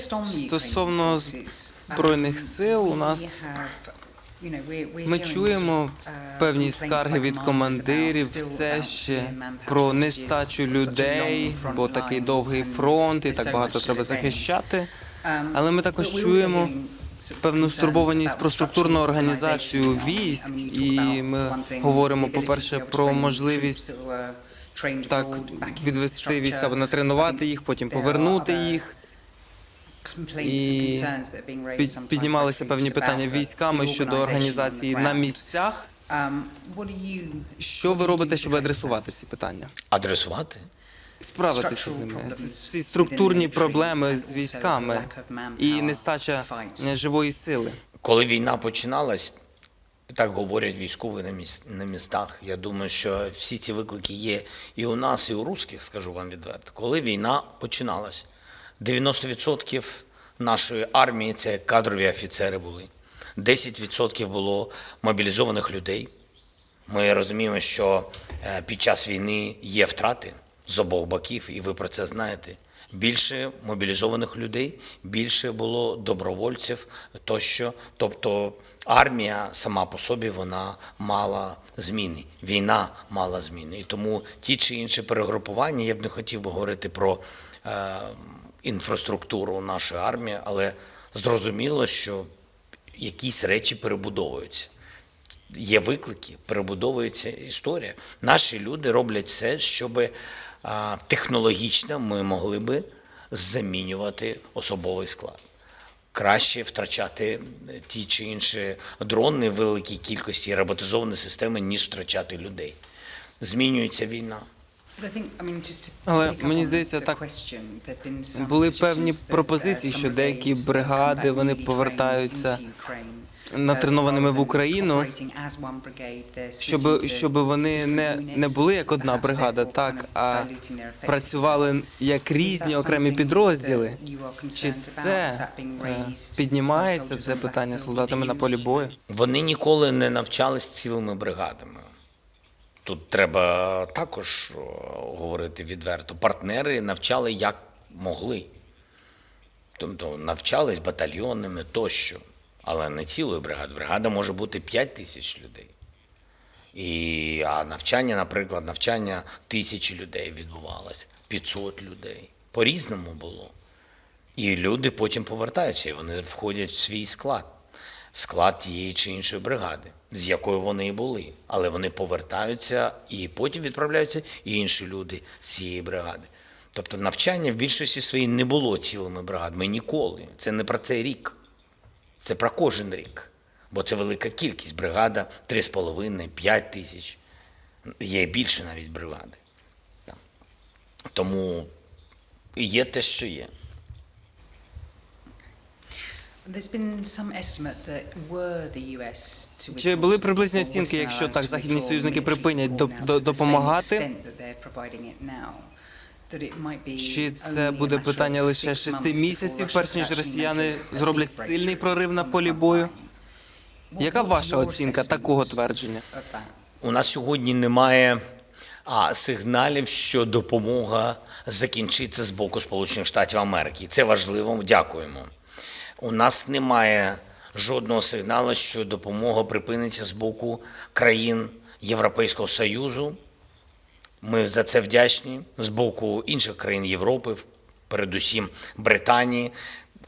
Стосовно Збройних сил у нас ми чуємо певні скарги від командирів все ще про нестачу людей, бо такий довгий фронт і так багато треба захищати. Але ми також чуємо певну стурбованість про структурну організацію військ, і ми говоримо, по-перше, про можливість так відвести війська, натренувати їх, потім повернути їх. І під- піднімалися певні питання військами щодо організації на місцях. Що ви робите, щоб адресувати ці питання? Адресувати? Справитися з ними ці структурні проблеми з військами і нестача е, живої сили. Коли війна починалась, так говорять військові на міс- на містах. Я думаю, що всі ці виклики є і у нас, і у русських, скажу вам відверто. Коли війна починалась, 90% нашої армії це кадрові офіцери були. 10% було мобілізованих людей. Ми розуміємо, що е, під час війни є втрати з обох боків, і ви про це знаєте. Більше мобілізованих людей, більше було добровольців тощо. Тобто армія сама по собі вона мала зміни. Війна мала зміни. І тому ті чи інші перегрупування, я б не хотів би говорити про е, інфраструктуру нашої армії, але зрозуміло, що якісь речі перебудовуються є виклики, перебудовується історія. Наші люди роблять все, щоб технологічно ми могли би замінювати особовий склад. Краще втрачати ті чи інші дрони в великій кількості роботизовані системи, ніж втрачати людей. Змінюється війна. Але мені здається, так були певні пропозиції, що деякі бригади вони повертаються натренованими в Україну, щоб, щоб вони не, не були як одна бригада, так, а працювали як різні окремі підрозділи. Чи це е, піднімається це питання солдатами на полі бою? Вони ніколи не навчались цілими бригадами. Тут треба також говорити відверто. Партнери навчали як могли. Тобто навчались батальйонами тощо, але не цілою бригадою. Бригада може бути 5 тисяч людей. І, а навчання, наприклад, навчання тисячі людей відбувалося, 500 людей. По-різному було. І люди потім повертаються, і вони входять в свій склад, в склад тієї чи іншої бригади, з якою вони і були. Але вони повертаються і потім відправляються і інші люди з цієї бригади. Тобто навчання в більшості своїй не було цілими бригадами ніколи. Це не про цей рік, це про кожен рік. Бо це велика кількість. Бригада 3,5-5 тисяч. Є більше навіть бригади. Тому є те, що є. Чи були приблизні оцінки, якщо так західні союзники припинять до- допомагати? Чи це буде питання лише шести місяців, перш ніж росіяни зроблять сильний прорив на полі бою? Яка ваша оцінка такого твердження? У нас сьогодні немає а, сигналів, що допомога закінчиться з боку Сполучених Штатів Америки. Це важливо. Дякуємо. У нас немає жодного сигналу, що допомога припиниться з боку країн Європейського Союзу. Ми за це вдячні з боку інших країн Європи, передусім Британії.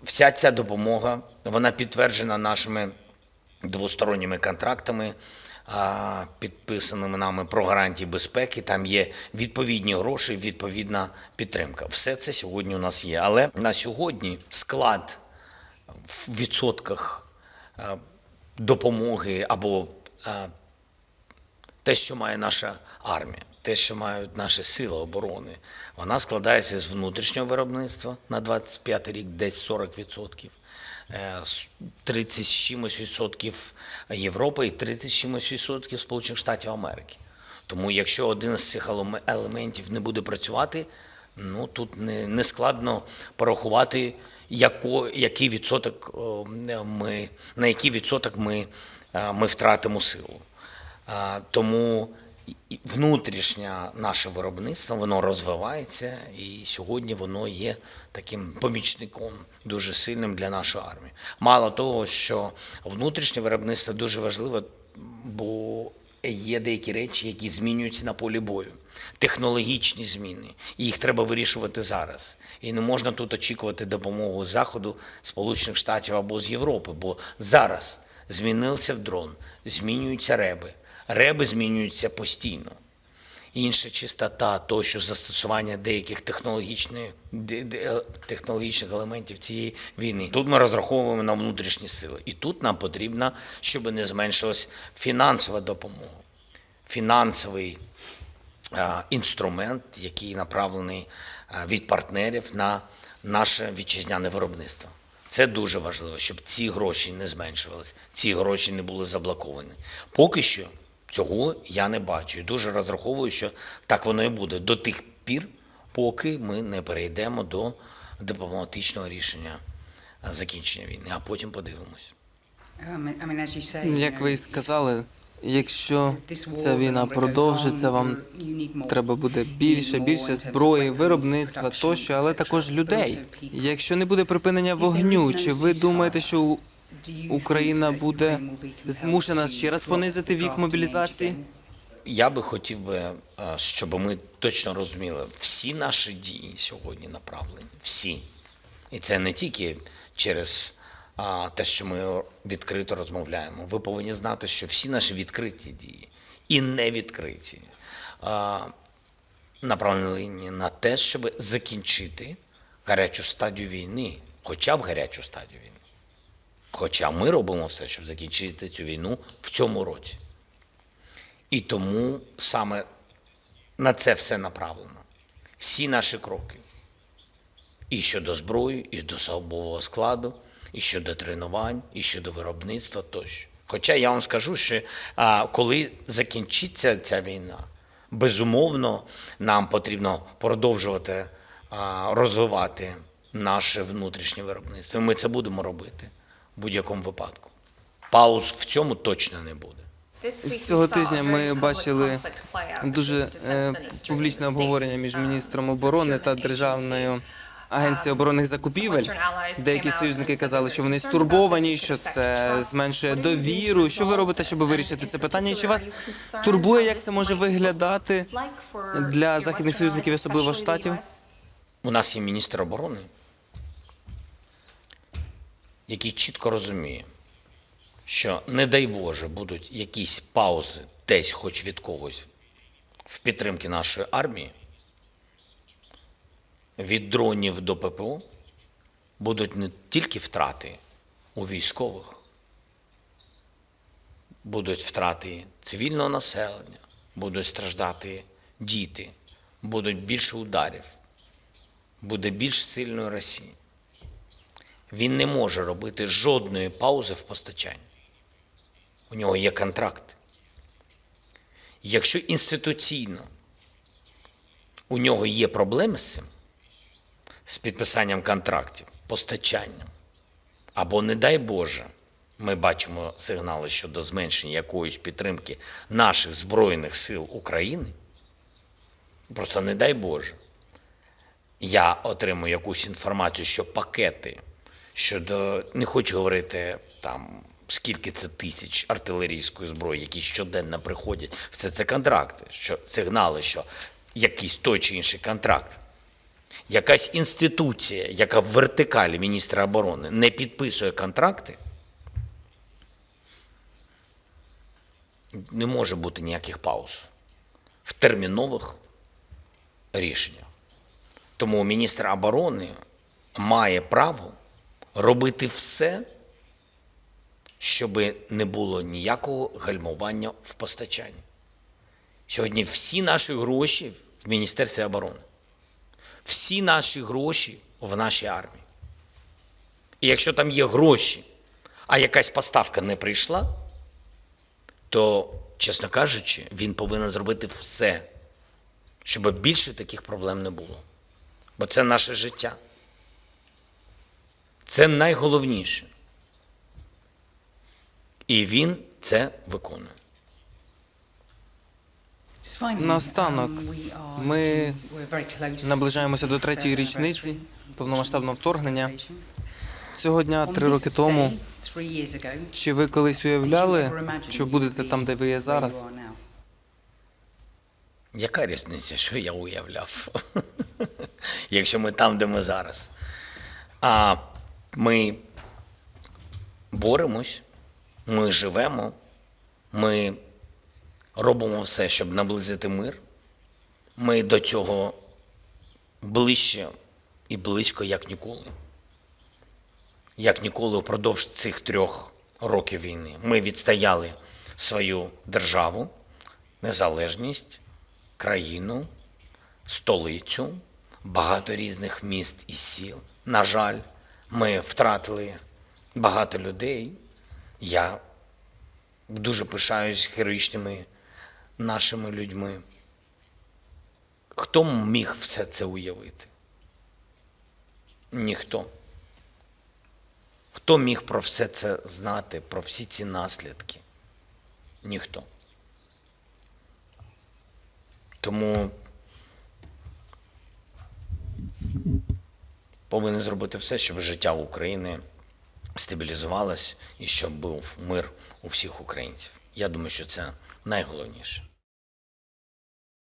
Вся ця допомога вона підтверджена нашими двосторонніми контрактами, підписаними нами про гарантії безпеки. Там є відповідні гроші, відповідна підтримка. Все це сьогодні у нас є. Але на сьогодні склад відсотках е, допомоги або е, те, що має наша армія, те, що мають наші сили оборони, вона складається з внутрішнього виробництва на 25 рік, десь 40%. е, 30 з чимось відсотків Європи і 30 з чимось відсотків Сполучених Штатів Америки. Тому якщо один з цих елементів не буде працювати, ну тут не, не складно порахувати, яко, який відсоток ми, на який відсоток ми, ми втратимо силу. Тому внутрішнє наше виробництво, воно розвивається, і сьогодні воно є таким помічником дуже сильним для нашої армії. Мало того, що внутрішнє виробництво дуже важливе, бо є деякі речі, які змінюються на полі бою. Технологічні зміни, і їх треба вирішувати зараз. І не можна тут очікувати допомогу заходу, Сполучених Штатів або з Європи, бо зараз змінився в дрон, змінюються реби. Реби змінюються постійно. Інша чистота, тощо застосування деяких технологічних, е, технологічних елементів цієї війни. Тут ми розраховуємо на внутрішні сили. І тут нам потрібно, щоб не зменшилась фінансова допомога. Фінансовий е, інструмент, який направлений е, від партнерів на наше вітчизняне виробництво. Це дуже важливо, щоб ці гроші не зменшувалися, ці гроші не були заблоковані. Поки що цього я не бачу. І дуже розраховую, що так воно і буде до тих пір, поки ми не перейдемо до дипломатичного рішення закінчення війни, а потім подивимось. Як ви і сказали, якщо ця війна продовжиться, вам треба буде більше, більше зброї, виробництва тощо, але також людей. Якщо не буде припинення вогню, чи ви думаєте, що Україна буде змушена ще раз понизити вік мобілізації? Я би хотів би, е, щоб ми точно розуміли, всі наші дії сьогодні направлені. Всі. І це не тільки через те, що ми відкрито розмовляємо. Ви повинні знати, що всі наші відкриті дії і невідкриті а, направлені на те, щоб закінчити гарячу стадію війни, хоча б гарячу стадію війни. Хоча ми робимо все, щоб закінчити цю війну в цьому році. І тому саме на це все направлено. Всі наші кроки. І щодо зброї, і до особового складу, і щодо тренувань, і щодо виробництва тощо. Хоча я вам скажу, що а, коли закінчиться ця війна, безумовно, нам потрібно продовжувати а, розвивати наше внутрішнє виробництво. І ми це будемо робити в будь-якому випадку. Пауз в цьому точно не буде. Цього тижня ми бачили дуже е, публічне обговорення між міністром оборони та державною агенцією оборонних закупівель. Деякі союзники казали, що вони стурбовані, що це зменшує довіру. Що ви робите, щоб вирішити це питання? І чи вас турбує, як це може виглядати для західних союзників, особливо штатів? У нас є міністр оборони, який чітко розуміє, що, не дай Боже, будуть якісь паузи десь, хоч від когось, в підтримки нашої армії, від дронів до ППО будуть не тільки втрати у військових, будуть втрати цивільного населення, будуть страждати діти, будуть більше ударів, буде більш сильною Росії. Він не може робити жодної паузи в постачанні. У нього є контракт. Якщо інституційно у нього є проблеми з цим, з підписанням контрактів, постачанням, або, не дай Боже, ми бачимо сигнали щодо зменшення якоїсь підтримки наших Збройних сил України, просто не дай Боже, я отримую якусь інформацію, що пакети щодо, не хочу говорити там, скільки це тисяч артилерійської зброї, які щоденно приходять, все це контракти, що сигнали, що якийсь той чи інший контракт. Якась інституція, яка в вертикалі міністра оборони не підписує контракти, не може бути ніяких пауз в термінових рішеннях. Тому міністр оборони має право робити все, щоб не було ніякого гальмування в постачанні. Сьогодні всі наші гроші в Міністерстві оборони, всі наші гроші в нашій армії. І якщо там є гроші, а якась поставка не прийшла, то, чесно кажучи, він повинен зробити все, щоб більше таких проблем не було. Бо це наше життя. Це найголовніше. І він це виконує. Наостанок, ми наближаємося до третьої річниці повномасштабного вторгнення. Цього дня, три роки тому, чи ви колись уявляли, що будете там, де ви є зараз? Яка різниця, що я уявляв? Якщо ми там, де ми зараз. А ми боремось, ми живемо, ми робимо все, щоб наблизити мир. Ми до цього ближче і близько, як ніколи. Як ніколи впродовж цих трьох років війни. Ми відстояли свою державу, незалежність, країну, столицю, багато різних міст і сіл. На жаль, ми втратили багато людей. Я дуже пишаюсь героїчними нашими людьми. Хто міг все це уявити? Ніхто. Хто міг про все це знати, про всі ці наслідки? Ніхто. Тому повинен зробити все, щоб життя України стабілізувалось і щоб був мир у всіх українців. Я думаю, що це найголовніше.